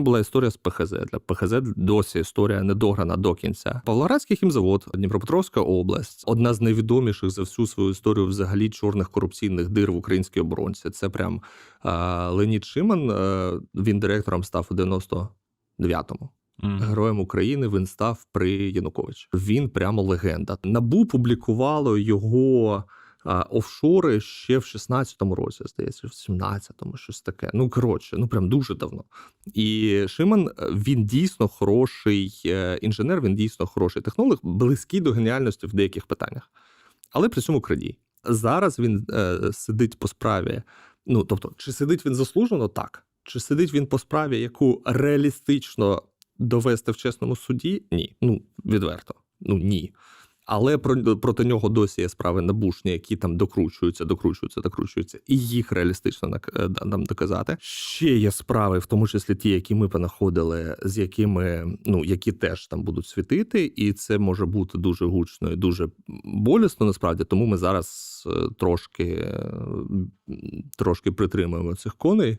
була історія з ПХЗ. Для ПХЗ досі історія не дограна до кінця. Павлоградський хімзавод, Дніпропетровська область, одна з найвідоміших за всю свою історію взагалі чорних корупційних дир в українській оборонці. Це прям а, Леонід Шиман. е, Він директором став у 99-му. Героєм України він став при Януковичі. Він прямо легенда. Набу публікувало його офшори ще в 16-му році, здається, в 17-му, щось таке. Ну коротше, ну прям дуже давно. І Шиман е, він дійсно хороший е, інженер, він дійсно хороший технолог, близький до геніальності в деяких питаннях, але при цьому крадій. Зараз він е, сидить по справі. Ну тобто, чи сидить він заслужено? Так. Чи сидить він по справі, яку реалістично довести в чесному суді? Ні. Ну, відверто. Ну ні. Але про, проти нього досі є справи набушні, які там докручуються, докручуються, докручуються, і їх реалістично е, нам доказати. Ще є справи, в тому числі ті, які ми понаходили, з якими ну які теж там будуть світити, і це може бути дуже гучно і дуже болісно. Насправді, тому ми зараз е, трошки, е, трошки притримуємо цих коней.